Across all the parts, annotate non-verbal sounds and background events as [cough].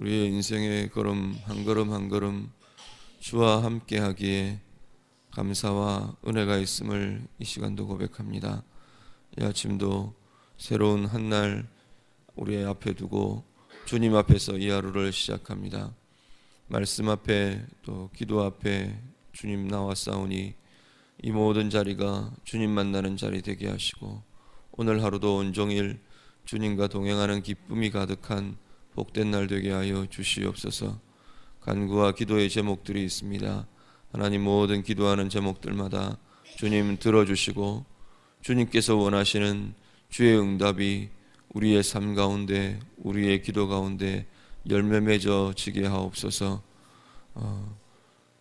우리의 인생의 걸음 한 걸음 한 걸음 주와 함께 하기에 감사와 은혜가 있음을 이 시간도 고백합니다. 이 아침도 새로운 한 날 우리의 앞에 두고 주님 앞에서 이 하루를 시작합니다. 말씀 앞에 또 기도 앞에 주님 나와 싸우니 이 모든 자리가 주님 만나는 자리 되게 하시고 오늘 하루도 온종일 주님과 동행하는 기쁨이 가득한 복된 날 되게 하여 주시옵소서. 간구와 기도의 제목들이 있습니다. 하나님 모든 기도하는 제목들마다 주님 들어주시고 주님께서 원하시는 주의 응답이 우리의 삶 가운데 우리의 기도 가운데 열매 맺어지게 하옵소서. 어,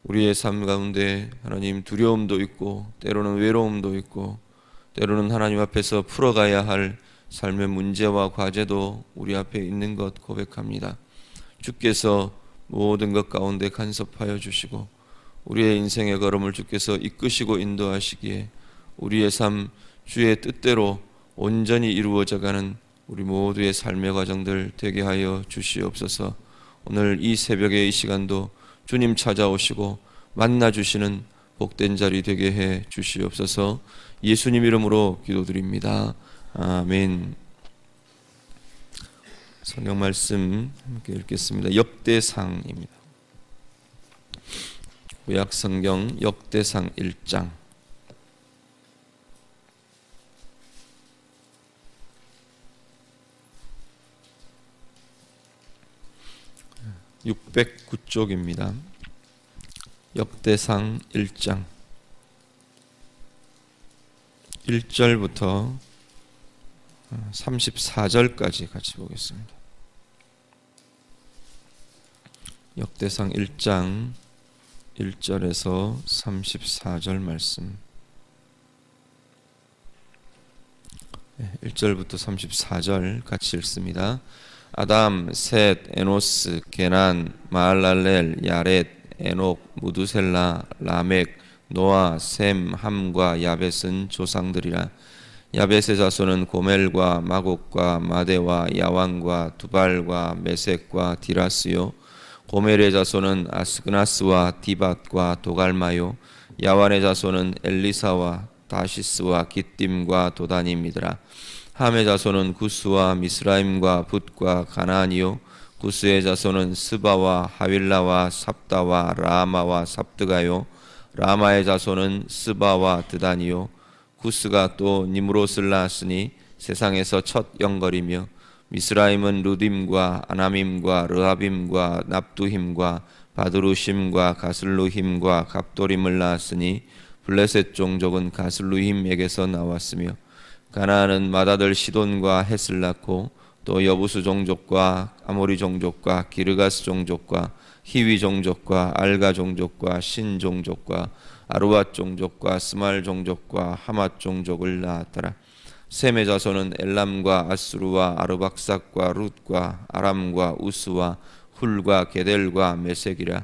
우리의 삶 가운데 하나님 두려움도 있고 때로는 외로움도 있고 때로는 하나님 앞에서 풀어가야 할 삶의 문제와 과제도 우리 앞에 있는 것 고백합니다. 주께서 모든 것 가운데 간섭하여 주시고 우리의 인생의 걸음을 주께서 이끄시고 인도하시기에 우리의 삶 주의 뜻대로 온전히 이루어져 가는 우리 모두의 삶의 과정들 되게 하여 주시옵소서. 오늘 이 새벽의 이 시간도 주님 찾아오시고 만나 주시는 복된 자리 되게 해 주시옵소서. 예수님 이름으로 기도드립니다. 아멘. 성경 말씀 함께 읽겠습니다. 역대상입니다. 구약 성경 역대상 1장 609쪽입니다. 역대상 1장 1절부터 34절까지 같이 보겠습니다. 역대상 1장 1절에서 34절 말씀 1절부터 34절 같이 읽습니다. 아담, 셋, 에노스, 게난, 마알랄렐, 야렛, 에녹, 무두셀라, 라멕, 노아, 셈, 함과 야벳은 조상들이라. 야벳의 자손은 고멜과 마곡과 마데와 야왕과 두발과 메색과 디라스요. 고멜의 자손은 아스그나스와 디밧과 도갈마요. 야완의 자손은 엘리사와 다시스와 기띔과 도다님이더라. 함의 자손은 구스와 미스라임과 붓과 가나안이요 구스의 자손은 스바와 하윌라와 삽다와 라마와 삽드가요 라마의 자손은 스바와 드다니요 구스가 또 니므롯을 낳았으니 세상에서 첫 영거리며 미스라임은 루딤과 아나밈과 르하빔과 납두힘과 바드루심과 가슬루힘과 갑도림을 낳았으니 블레셋 종족은 가슬루힘에게서 나왔으며 가나안은 마다들 시돈과 헷을 낳고 또 여부수 종족과 아모리 종족과 기르가스 종족과 히위 종족과 알가 종족과 신 종족과 아루앗 종족과 스말 종족과 하맛 종족을 낳았더라. 셈의 자손은 엘람과 아스루와 아르박삭과 룻과 아람과 우스와 훌과 게델과 메색이라.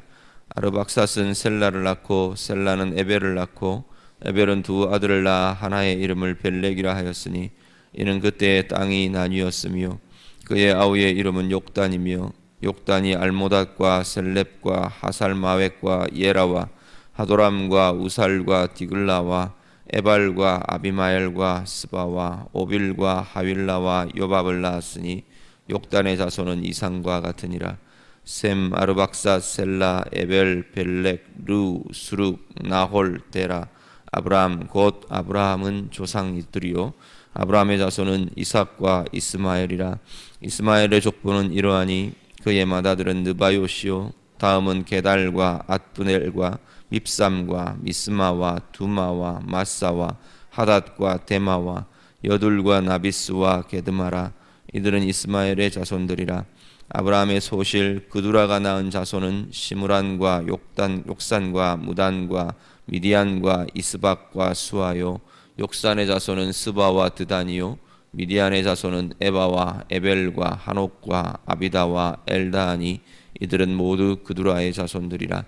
아르박삭은 셀라를 낳고 셀라는 에벨을 낳고 에벨은 두 아들을 낳아 하나의 이름을 벨렉이라 하였으니 이는 그때의 땅이 나뉘었으며 그의 아우의 이름은 욕단이며 욕단이 알모닷과 셀렙과 하살마웻과 예라와 하도람과 우살과 디글라와 에발과 아비마엘과 스바와 오빌과 하윌라와 요밥을 낳았으니 욕단의 자손은 이상과 같으니라. 셈 아르박사 셀라 에벨 벨렉 루 수룩 나홀 데라. 아브라함 곧 아브라함은 조상이들이요. 아브라함의 자손은 이삭과 이스마엘이라. 이스마엘의 족보는 이러하니 그의 맏아들은 느바요시요. 다음은 게달과 앗브넬과 밉삼과 미스마와 두마와 마사와 하닷과 데마와 여둘과 나비스와 게드마라. 이들은 이스마엘의 자손들이라. 아브라함의 소실 그두라가 낳은 자손은 시므란과 욕단 욕산과 무단과 미디안과 이스박과 수아요. 욕산의 자손은 스바와 드다니요. 미디안의 자손은 에바와 에벨과 한옥과 아비다와 엘다하니 이들은 모두 그두라의 자손들이라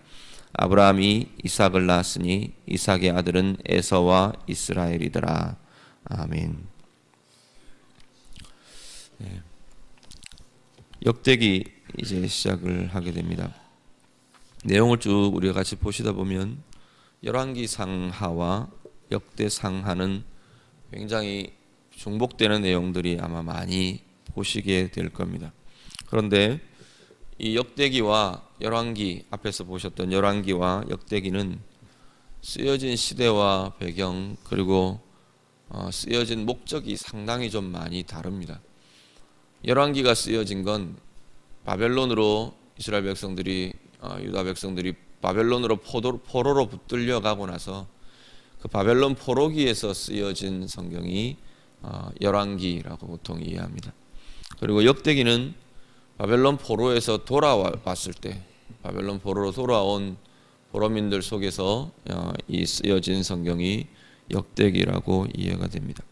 아브라함이 이삭을 낳았으니 이삭의 아들은 에서와 이스라엘이더라 아멘. 네. 역대기 이제 시작을 하게 됩니다. 내용을 쭉 우리가 같이 보시다 보면 열왕기 상하와 역대 상하는 굉장히 중복되는 내용들이 아마 많이 보시게 될 겁니다. 그런데 이 역대기와 열왕기 앞에서 보셨던 열왕기와 역대기는 쓰여진 시대와 배경 그리고 어, 쓰여진 목적이 상당히 좀 많이 다릅니다. 열왕기가 쓰여진 건 바벨론으로 이스라엘 백성들이 어, 유다 백성들이 바벨론으로 포도, 포로로 붙들려 가고 나서 그 바벨론 포로기에서 쓰여진 성경이 어, 열왕기라고 보통 이해합니다. 그리고 역대기는 바벨론 포로에서 돌아왔을 때 바벨론 포로로 돌아온 포로민들 속에서 어, 이 쓰여진 성경이 역대기라고 이해가 됩니다.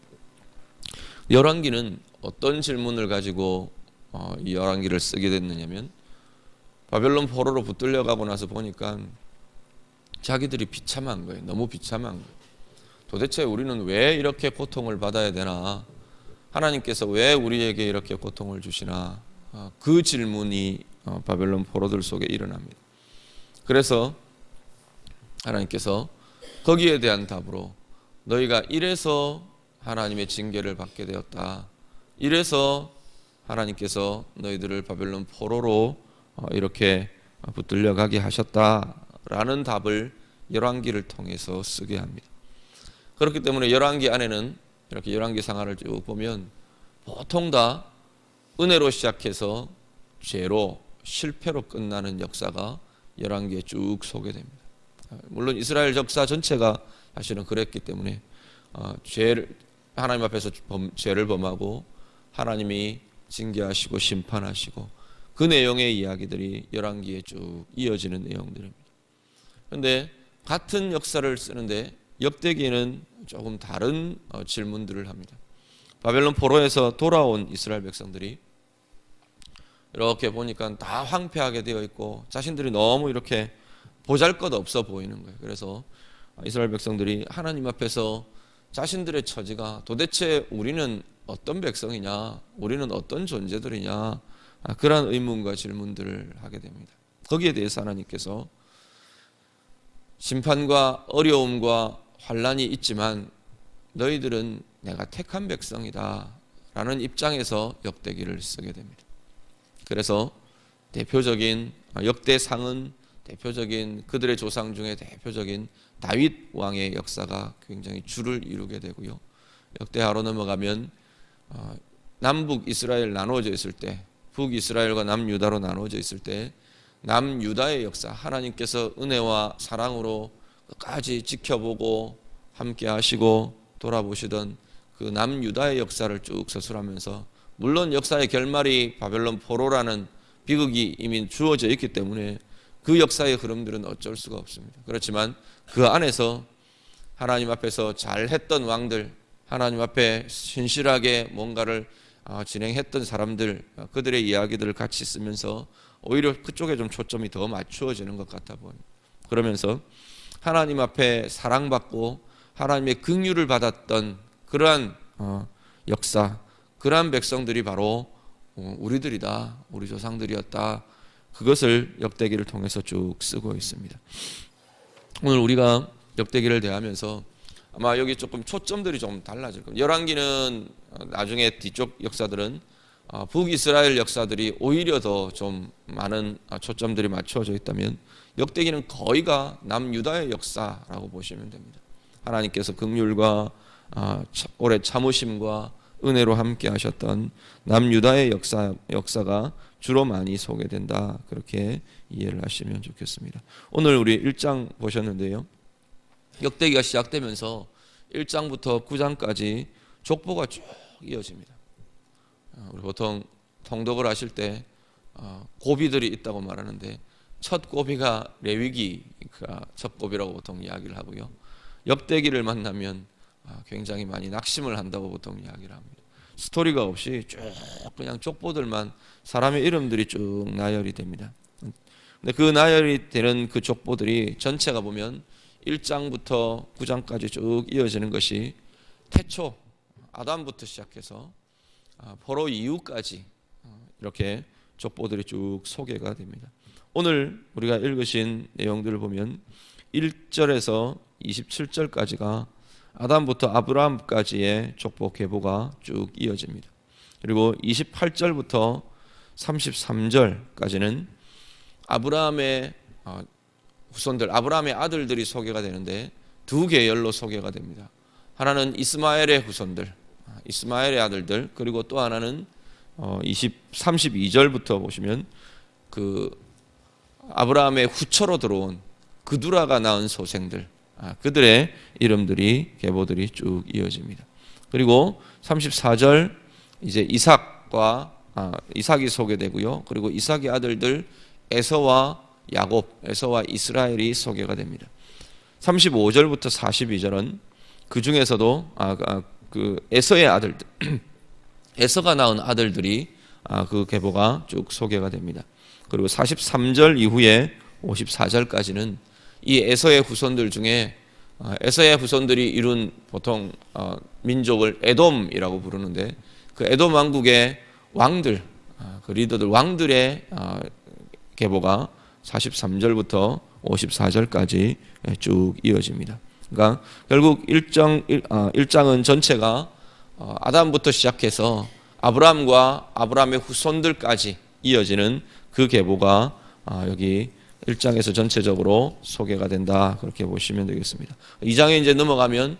열왕기는 어떤 질문을 가지고 어, 이 열왕기를 쓰게 됐느냐면 바벨론 포로로 붙들려 가고 나서 보니까 자기들이 비참한 거예요. 너무 비참한 거예요. 도대체 우리는 왜 이렇게 고통을 받아야 되나? 하나님께서 왜 우리에게 이렇게 고통을 주시나? 어, 그 질문이 어, 바벨론 포로들 속에 일어납니다. 그래서 하나님께서 거기에 대한 답으로 너희가 이래서 하나님의 징계를 받게 되었다. 이래서 하나님께서 너희들을 바벨론 포로로 어, 이렇게 붙들려 가게 하셨다라는 답을 열왕기를 통해서 쓰게 합니다. 그렇기 때문에 열왕기 안에는 이렇게 열왕기 상하를 쭉 보면 보통 다 은혜로 시작해서 죄로 실패로 끝나는 역사가 열왕기에 쭉 소개됩니다. 물론 이스라엘 역사 전체가 사실은 그랬기 때문에 어, 죄를 하나님 앞에서 범, 죄를 범하고 하나님이 징계하시고 심판하시고 그 내용의 이야기들이 열왕기에 쭉 이어지는 내용들입니다. 그런데 같은 역사를 쓰는데 역대기에는 조금 다른 어, 질문들을 합니다. 바벨론 포로에서 돌아온 이스라엘 백성들이 이렇게 보니까 다 황폐하게 되어 있고 자신들이 너무 이렇게 보잘 것 없어 보이는 거예요. 그래서 이스라엘 백성들이 하나님 앞에서 자신들의 처지가 도대체 우리는 어떤 백성이냐, 우리는 어떤 존재들이냐, 아, 그러한 의문과 질문들을 하게 됩니다. 거기에 대해서 하나님께서 심판과 어려움과 환란이 있지만 너희들은 내가 택한 백성이다 라는 입장에서 역대기를 쓰게 됩니다. 그래서 대표적인 역대상은 대표적인 그들의 조상 중에 대표적인 다윗 왕의 역사가 굉장히 줄을 이루게 되고요. 역대하로 넘어가면 어, 남북 이스라엘 나누어져 있을 때, 북 이스라엘과 남 유다로 나누어져 있을 때 남 유다의 역사, 하나님께서 은혜와 사랑으로 끝까지 지켜보고 함께 하시고 돌아보시던 그 남 유다의 역사를 쭉 서술하면서 물론 역사의 결말이 바벨론 포로라는 비극이 이미 주어져 있기 때문에 그 역사의 흐름들은 어쩔 수가 없습니다. 그렇지만 그 안에서 하나님 앞에서 잘했던 왕들, 하나님 앞에 신실하게 뭔가를 어, 진행했던 사람들, 어, 그들의 이야기들을 같이 쓰면서 오히려 그쪽에 좀 초점이 더 맞추어지는 것 같아 보입니다. 그러면서 하나님 앞에 사랑받고 하나님의 긍휼을 받았던 그러한 어, 역사, 그러한 백성들이 바로 우리들이다, 우리 조상들이었다. 그것을 역대기를 통해서 쭉 쓰고 있습니다. 오늘 우리가 역대기를 대하면서 아마 여기 조금 초점들이 좀 달라질 겁니다. 열왕기는 나중에 뒤쪽 역사들은 어, 북이스라엘 역사들이 오히려 더 좀 많은 어, 초점들이 맞춰져 있다면 역대기는 거의가 남유다의 역사라고 보시면 됩니다. 하나님께서 긍휼과 어, 오래 참으심과 은혜로 함께 하셨던 남유다의 역사 역사가 주로 많이 소개된다. 그렇게 이해를 하시면 좋겠습니다. 오늘 우리 1장 보셨는데요. 역대기가 시작되면서 1장부터 9장까지 족보가 쭉 이어집니다. 어, 우리 보통 통독을 하실 때 어, 고비들이 있다고 말하는데 첫 고비가 레위기가 첫 고비라고 보통 이야기를 하고요. 역대기를 만나면 아, 굉장히 많이 낙심을 한다고 보통 이야기를 합니다. 스토리가 없이 쭉 그냥 족보들만 사람의 이름들이 쭉 나열이 됩니다. 근데 그 나열이 되는 그 족보들이 전체가 보면 1장부터 9장까지 쭉 이어지는 것이 태초 아담부터 시작해서 아, 포로 이후까지 어, 이렇게 족보들이 쭉 소개가 됩니다. 오늘 우리가 읽으신 내용들을 보면 1절에서 27절까지가 아담부터 아브라함까지의 족보 계보가 쭉 이어집니다. 그리고 28절부터 33절까지는 아브라함의 어, 후손들, 아브라함의 아들들이 소개가 되는데 두 계열로 소개가 됩니다. 하나는 이스마엘의 후손들, 아, 이스마엘의 아들들, 그리고 또 하나는 20, 32절부터 보시면 그 아브라함의 후처로 들어온 그두라가 낳은 소생들, 아, 그들의 이름들이 계보들이 쭉 이어집니다. 그리고 34절 이제 이삭과 아, 이삭이 소개되고요. 그리고 이삭의 아들들 에서와 야곱, 에서와 이스라엘이 소개가 됩니다. 35절부터 42절은 그 중에서도 아, 아, 그 에서의 아들들, [clears throat] 에서가 낳은 아들들이 아, 그 계보가 쭉 소개가 됩니다. 그리고 43절 이후에 54절까지는 이 에서의 후손들 중에 아, 에서의 후손들이 이룬 보통 어, 민족을 에돔이라고 부르는데 그 에돔 왕국의 왕들, 아, 그 리더들 왕들의 아, 계보가 43절부터 54절까지 쭉 이어집니다. 그러니까 결국 일장 일장은 전체가 어, 아담부터 시작해서 아브라함과 아브라함의 후손들까지 이어지는 그 계보가 여기 1장에서 전체적으로 소개가 된다. 그렇게 보시면 되겠습니다. 2장에 이제 넘어가면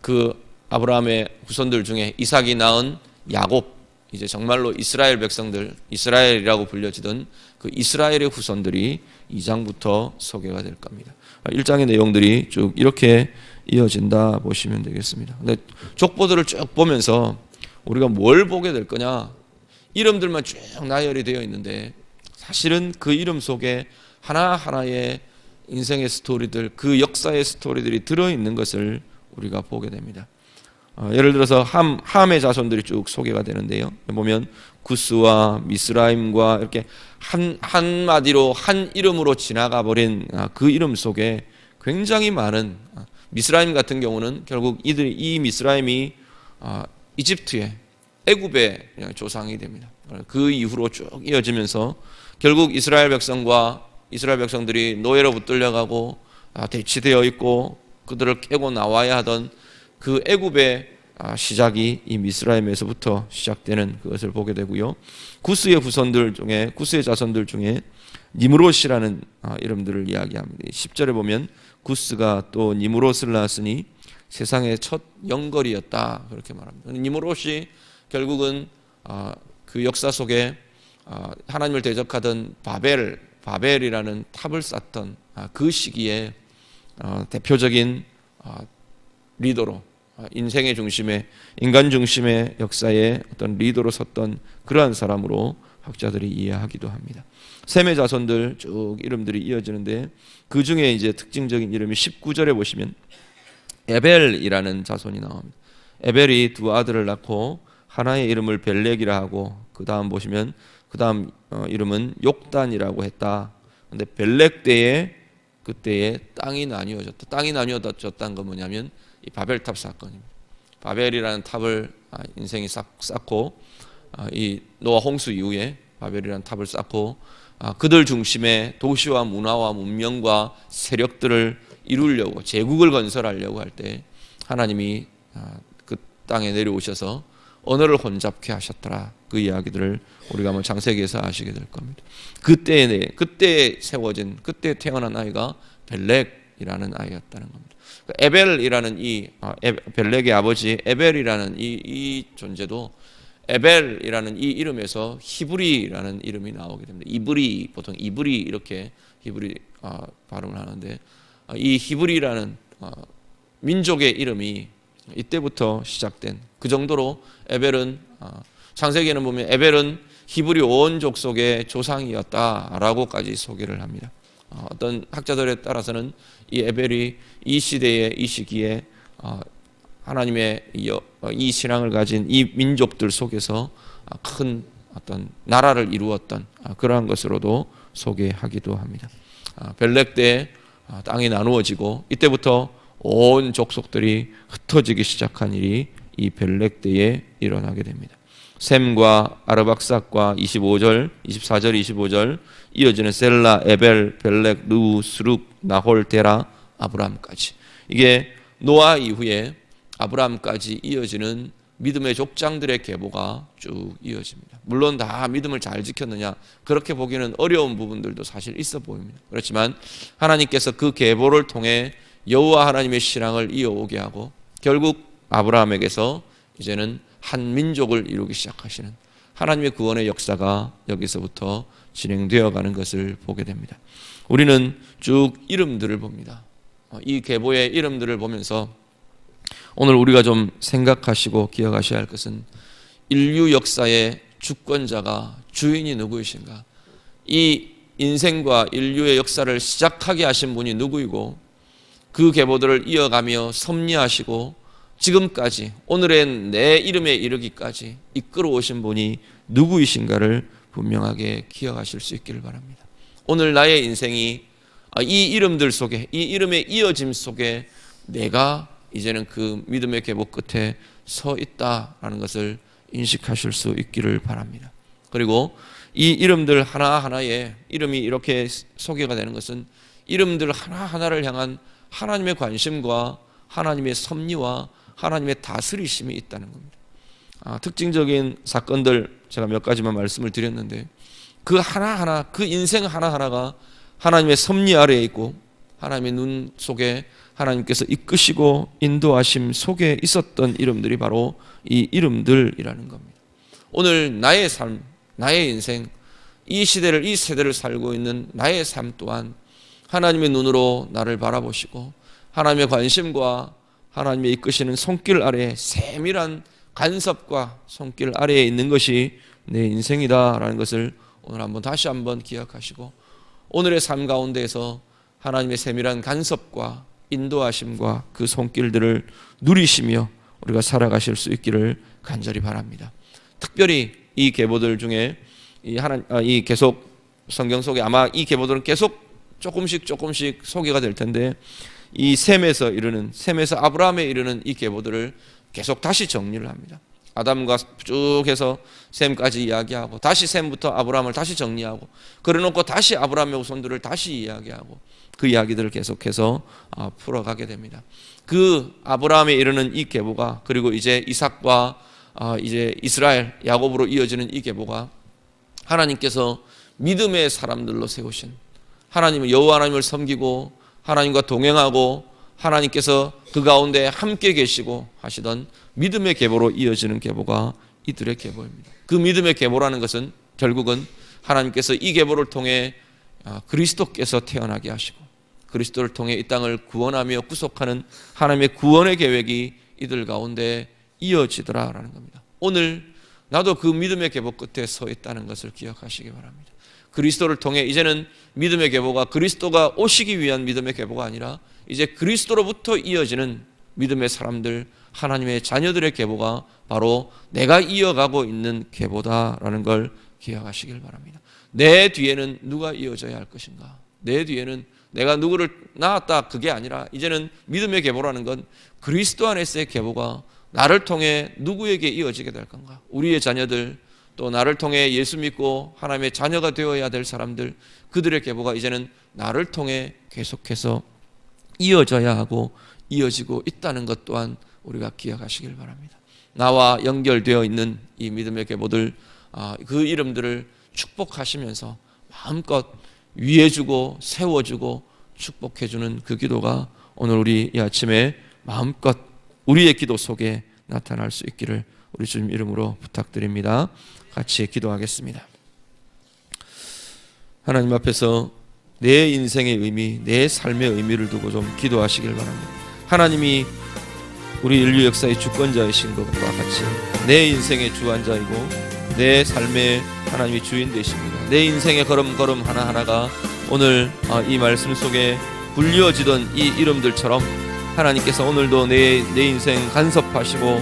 그 아브라함의 후손들 중에 이삭이 낳은 야곱 이제 정말로 이스라엘 백성들 이스라엘이라고 불려지던 그 이스라엘의 후손들이 2장부터 소개가 될 겁니다. 1장의 내용들이 쭉 이렇게 이어진다 보시면 되겠습니다. 근데 족보들을 쭉 보면서 우리가 뭘 보게 될 거냐? 이름들만 쭉 나열이 되어 있는데 사실은 그 이름 속에 하나하나의 인생의 스토리들, 그 역사의 스토리들이 들어있는 것을 우리가 보게 됩니다. 어, 예를 들어서 함, 함의 자손들이 쭉 소개가 되는데요. 보면 구스와 미스라임과 이렇게 한, 한마디로 한 이름으로 지나가 버린 아, 그 이름 속에 굉장히 많은 아, 미스라임 같은 경우는 결국 이들이 이 미스라임이 아, 이집트의 애굽의 조상이 됩니다. 그 이후로 쭉 이어지면서 결국 이스라엘 백성과 이스라엘 백성들이 노예로 붙들려가고 아, 대치되어 있고 그들을 깨고 나와야 하던 그 애굽의 아, 시작이 이 미스라임에서부터 시작되는 그것을 보게 되고요. 구스의 후손들 중에 구스의 자손들 중에 니무롯이라는 아, 이름들을 이야기합니다. 10절에 보면 구스가 또 니무롯을 낳았으니 세상의 첫 영걸이었다 그렇게 말합니다. 니무롯이 결국은 그 역사 속에 하나님을 대적하던 바벨 바벨이라는 탑을 쌓던 아, 그 시기에 어, 대표적인 아, 리더로 아, 인생의 중심에 인간 중심의 역사의 어떤 리더로 섰던 그러한 사람으로 학자들이 이해하기도 합니다. 셈의 자손들 쭉 이름들이 이어지는데 그 중에 이제 특징적인 이름이 19절에 보시면 에벨이라는 자손이 나옵니다. 에벨이 두 아들을 낳고 하나의 이름을 벨렉이라 하고 그 다음 보시면 그 다음 어, 이름은 욕단이라고 했다. 근데 벨렉 때에 그때에 땅이 나뉘어졌다. 땅이 나뉘어졌다는 건 뭐냐면 이 바벨탑 사건입니다. 바벨이라는 탑을 아, 인생이 쌓고 아, 이 노아 홍수 이후에 바벨이라는 탑을 쌓고 아, 그들 중심의 도시와 문화와 문명과 세력들을 이루려고 제국을 건설하려고 할 때 하나님이 그 땅에 내려오셔서 언어를 혼잡케 하셨더라. 그 이야기들을 우리가 뭐 장세기에서 아시게 될 겁니다. 그때 그때 세워진 그때 태어난 아이가 벨렉이라는 아이였다는 겁니다. 그 에벨이라는 이 아, 벨렉의 아버지 에벨이라는 이, 이 존재도 에벨이라는 이 이름에서 히브리라는 이름이 나오게 됩니다. 이브리 보통 이브리 이렇게 히브리 아, 발음을 하는데 아, 이 히브리라는 아, 민족의 이름이 이때부터 시작된 그 정도로 에벨은 아, 창세기에는 보면 에벨은 히브리 온 족속의 조상이었다라고까지 소개를 합니다. 어, 어떤 학자들에 따라서는 이 에벨이 이 시대에 이 시기에 어, 하나님의 어, 이 신앙을 가진 이 민족들 속에서 큰 어떤 나라를 이루었던 그러한 것으로도 소개하기도 합니다. 벨렉 때 땅이 나누어지고 이때부터 온 족속들이 흩어지기 시작한 일이 이 벨렉 때에 일어나게 됩니다. 셈과 아르박삭과 25절, 24절, 25절 이어지는 셀라, 에벨, 벨렉, 르우, 스룹, 나홀, 데라, 아브라함까지 이게 노아 이후에 아브라함까지 이어지는 믿음의 족장들의 계보가 쭉 이어집니다. 물론 다 믿음을 잘 지켰느냐 그렇게 보기는 어려운 부분들도 사실 있어 보입니다. 그렇지만 하나님께서 그 계보를 통해 여호와 하나님의 신앙을 이어오게 하고 결국 아브라함에게서 이제는 한 민족을 이루기 시작하시는 하나님의 구원의 역사가 여기서부터 진행되어 가는 것을 보게 됩니다. 우리는 쭉 이름들을 봅니다. 이 계보의 이름들을 보면서 오늘 우리가 좀 생각하시고 기억하셔야 할 것은 인류 역사의 주권자가 주인이 누구이신가? 이 인생과 인류의 역사를 시작하게 하신 분이 누구이고 그 계보들을 이어가며 섭리하시고 지금까지 오늘의 내 이름에 이르기까지 이끌어 오신 분이 누구이신가를 분명하게 기억하실 수 있기를 바랍니다. 오늘 나의 인생이 이 이름들 속에 이 이름의 이어짐 속에 내가 이제는 그 믿음의 계보 끝에 서 있다라는 것을 인식하실 수 있기를 바랍니다. 그리고 이 이름들 하나하나에 이름이 이렇게 소개가 되는 것은 이름들 하나하나를 향한 하나님의 관심과 하나님의 섭리와 하나님의 다스리심이 있다는 겁니다. 아, 특징적인 사건들 제가 몇 가지만 말씀을 드렸는데 그 하나하나 그 인생 하나하나가 하나님의 섭리 아래에 있고 하나님의 눈 속에 하나님께서 이끄시고 인도하심 속에 있었던 이름들이 바로 이 이름들이라는 겁니다. 오늘 나의 삶, 나의 인생, 이 시대를 이 세대를 살고 있는 나의 삶 또한 하나님의 눈으로 나를 바라보시고 하나님의 관심과 하나님의 이끄시는 손길 아래 세밀한 간섭과 손길 아래에 있는 것이 내 인생이다라는 것을 오늘 한번 다시 한번 기억하시고 오늘의 삶 가운데에서 하나님의 세밀한 간섭과 인도하심과 그 손길들을 누리시며 우리가 살아가실 수 있기를 간절히 바랍니다. 특별히 이 계보들 중에 이 하나 아, 이 계속 성경 속에 아마 이 계보들은 계속 조금씩 조금씩 소개가 될 텐데 이 셈에서 이르는 셈에서 아브라함에 이르는 이 계보들을 계속 다시 정리를 합니다. 아담과 쭉 해서 셈까지 이야기하고 다시 셈부터 아브라함을 다시 정리하고 그래놓고 다시 아브라함의 후손들을 다시 이야기하고 그 이야기들을 계속해서 아, 풀어가게 됩니다. 그 아브라함에 이르는 이 계보가 그리고 이제 이삭과 아, 이제 이스라엘 야곱으로 이어지는 이 계보가 하나님께서 믿음의 사람들로 세우신 하나님을 여호와 하나님을 섬기고 하나님과 동행하고 하나님께서 그 가운데 함께 계시고 하시던 믿음의 계보로 이어지는 계보가 이들의 계보입니다. 그 믿음의 계보라는 것은 결국은 하나님께서 이 계보를 통해 아, 그리스도께서 태어나게 하시고 그리스도를 통해 이 땅을 구원하며 구속하는 하나님의 구원의 계획이 이들 가운데 이어지더라라는 겁니다. 오늘 나도 그 믿음의 계보 끝에 서 있다는 것을 기억하시기 바랍니다. 그리스도를 통해 이제는 믿음의 계보가 그리스도가 오시기 위한 믿음의 계보가 아니라 이제 그리스도로부터 이어지는 믿음의 사람들 하나님의 자녀들의 계보가 바로 내가 이어가고 있는 계보다라는 걸 기억하시길 바랍니다. 내 뒤에는 누가 이어져야 할 것인가? 내 뒤에는 내가 누구를 낳았다 그게 아니라 이제는 믿음의 계보라는 건 그리스도 안에서의 계보가 나를 통해 누구에게 이어지게 될 건가? 우리의 자녀들 또 나를 통해 예수 믿고 하나님의 자녀가 되어야 될 사람들 그들의 계보가 이제는 나를 통해 계속해서 이어져야 하고 이어지고 있다는 것 또한 우리가 기억하시길 바랍니다. 나와 연결되어 있는 이 믿음의 계보들 아, 그 이름들을 축복하시면서 마음껏 위해주고 세워주고 축복해주는 그 기도가 오늘 우리 이 아침에 마음껏 우리의 기도 속에 나타날 수 있기를 우리 주님 이름으로 부탁드립니다. 같이 기도하겠습니다. 하나님 앞에서 내 인생의 의미, 내 삶의 의미를 두고 좀 기도하시길 바랍니다. 하나님이 우리 인류 역사의 주권자이신 것과 같이 내 인생의 주관자이고 내 삶의 하나님이 주인 되십니다. 내 인생의 걸음걸음 하나하나가 오늘 아, 이 말씀 속에 불려지던 이 이름들처럼 하나님께서 오늘도 내, 내 인생 간섭하시고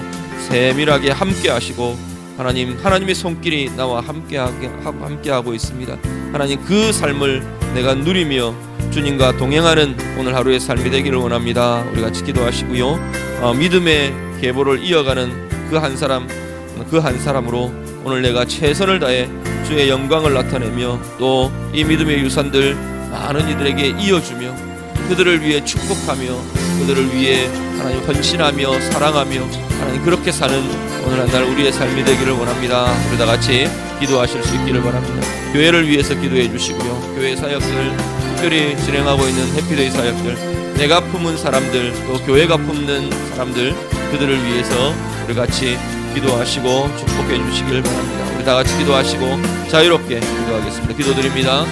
세밀하게 함께 하시고 하나님 하나님의 손길이 나와 함께하게 함께 하고 있습니다. 하나님 그 삶을 내가 누리며 주님과 동행하는 오늘 하루의 삶이 되기를 원합니다. 우리 같이 기도하시고요. 어, 믿음의 계보를 이어가는 그 한 사람 그 한 사람으로 오늘 내가 최선을 다해 주의 영광을 나타내며 또 이 믿음의 유산들 많은 이들에게 이어주며 그들을 위해 축복하며 그들을 위해 하나님 헌신하며 사랑하며 하나님 그렇게 사는 오늘 한 날 우리의 삶이 되기를 원합니다. 우리 다 같이 기도하실 수 있기를 바랍니다. 교회를 위해서 기도해 주시고요. 교회 사역들 특별히 진행하고 있는 해피데이 사역들 내가 품은 사람들 또 교회가 품는 사람들 그들을 위해서 우리 같이 기도하시고 축복해 주시길 바랍니다. 우리 다 같이 기도하시고 자유롭게 기도하겠습니다. 기도드립니다.